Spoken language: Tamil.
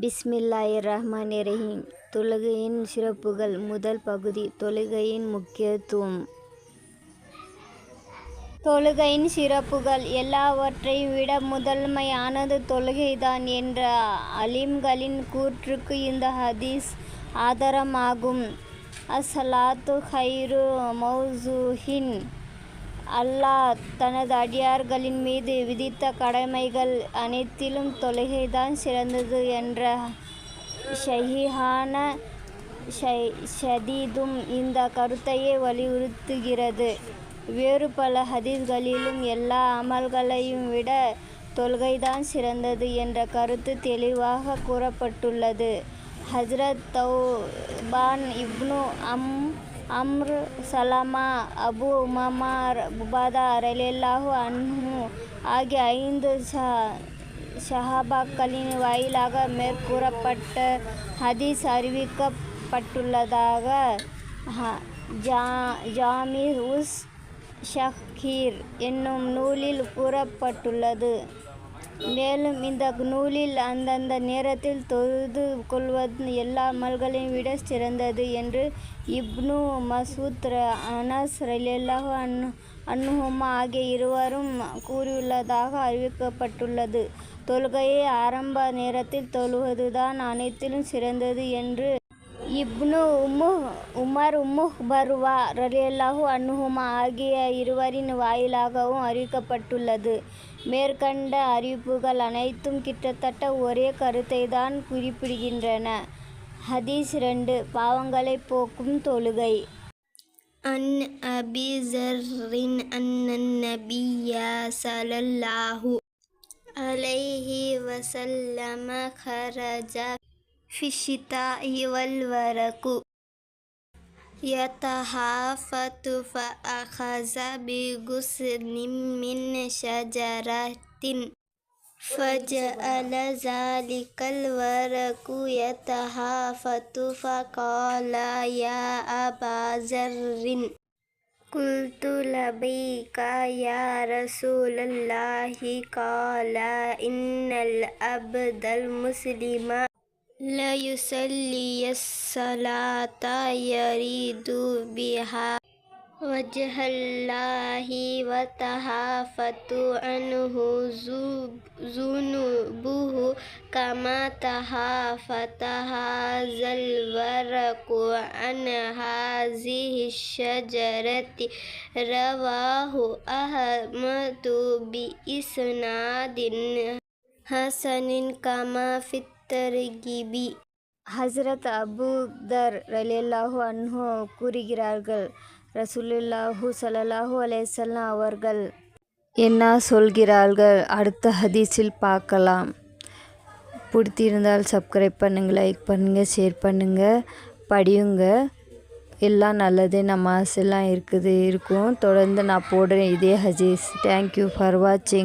பிஸ்மில்லாய் ரஹ்மான் இரஹீம் தொழுகையின் சிறப்புகள் முதல் பகுதி தொழுகையின் முக்கியத்துவம். தொழுகையின் சிறப்புகள் எல்லாவற்றையும் விட முதன்மையானது தொழுகைதான் என்ற அலிம்களின் கூற்றுக்கு இந்த ஹதீஸ் ஆதாரமாகும். அசலாத்து ஹைரு மௌசூஹின் அல்லாஹ் தனது அடியார்களின் மீது விதித்த கடமைகள் அனைத்திலும் தொழுகைதான் சிறந்தது என்ற ஷஹிஹான ஷதீதும் இந்த கருத்தையே வலியுறுத்துகிறது. வேறு பல ஹதீஸ்களிலும் எல்லா அமல்களையும் விட தொல்கைதான் சிறந்தது என்ற கருத்து தெளிவாக கூறப்பட்டுள்ளது. ஹஜ்ரத் தௌபான் இப்னு அம் அம்ர் சலாமா அபு உமாமா புபாதா ரலியல்லாஹு அன்ஹு ஆகிய ஐந்து ஷஹாபாக்களின் வாயிலாக மேற்கூறப்பட்ட ஹதீஸ் அறிவிக்கப்பட்டுள்ளதாக ஜாமிர் உஸ் ஷஹீர் என்னும் நூலில் கூறப்பட்டுள்ளது. மேலும் இந்த நூலில் அந்தந்த நேரத்தில் தொழுது கொள்வது எல்லா அமல்களையும் விட சிறந்தது என்று இப்னு மசூத் அனஸ் ரலியல்லாஹு அன்ஹுமா ஆகிய இருவரும் கூறியுள்ளதாக அறிவிக்கப்பட்டுள்ளது. தொழுகையை ஆரம்ப நேரத்தில் தொழுவதுதான் அனைத்திலும் சிறந்தது என்று இப்னு ಉಮ್ಮು உமர் உம்மு பர்வா ரலியல்லாஹு அன்னுஹுமா ஆகிய இருவரின் வாயிலாகவும் அறிவிக்கப்பட்டுள்ளது மேற்கண்ட அறிவிப்புகள் அனைத்தும் கிட்டத்தட்ட ஒரே கருத்தை தான் குறிப்பிடுகின்றன ஹதீஸ் ரெண்டு பாவங்களை போக்கும் தொழுகை அன் அபி ஜர்ரின் அன்னன் சலல்லாஹு அலைஹி வசல்லம ஹரஜ في الشتاء والبرق يتخافت فأخذ بغصن من شجرة فجعل ذلك الورق يتخافت فقال يا أبا ذر قلت لبيك يا رسول الله قال إن العبد المسلم ليصلي الصلاة يريد بها وجه الله وتخافت عنه ذنوبه كما تخافت هذا الورق عن هذه الشجرة. رواه أحمد بإسناد حسن كما في முத்தரிகிபி ஹசரத் அபூதர் ரலியல்லாஹு அன்ஹு கூறுகிறார்கள் ரசூலுல்லாஹு சலல்லாஹு அலேசல்லாம் அவர்கள் என்ன சொல்கிறார்கள்? அடுத்த ஹதீஸில் பார்க்கலாம். பிடித்திருந்தால் சப்ஸ்கிரைப் பண்ணுங்கள் லைக் பண்ணுங்கள் ஷேர் பண்ணுங்கள் படியுங்க. எல்லாம் நல்லது நம்ம ஆசைலாம் இருக்குது இருக்கும். தொடர்ந்து நான் போடுறேன் இதே ஹஜீஸ் தேங்க்யூ ஃபார் வாட்சிங்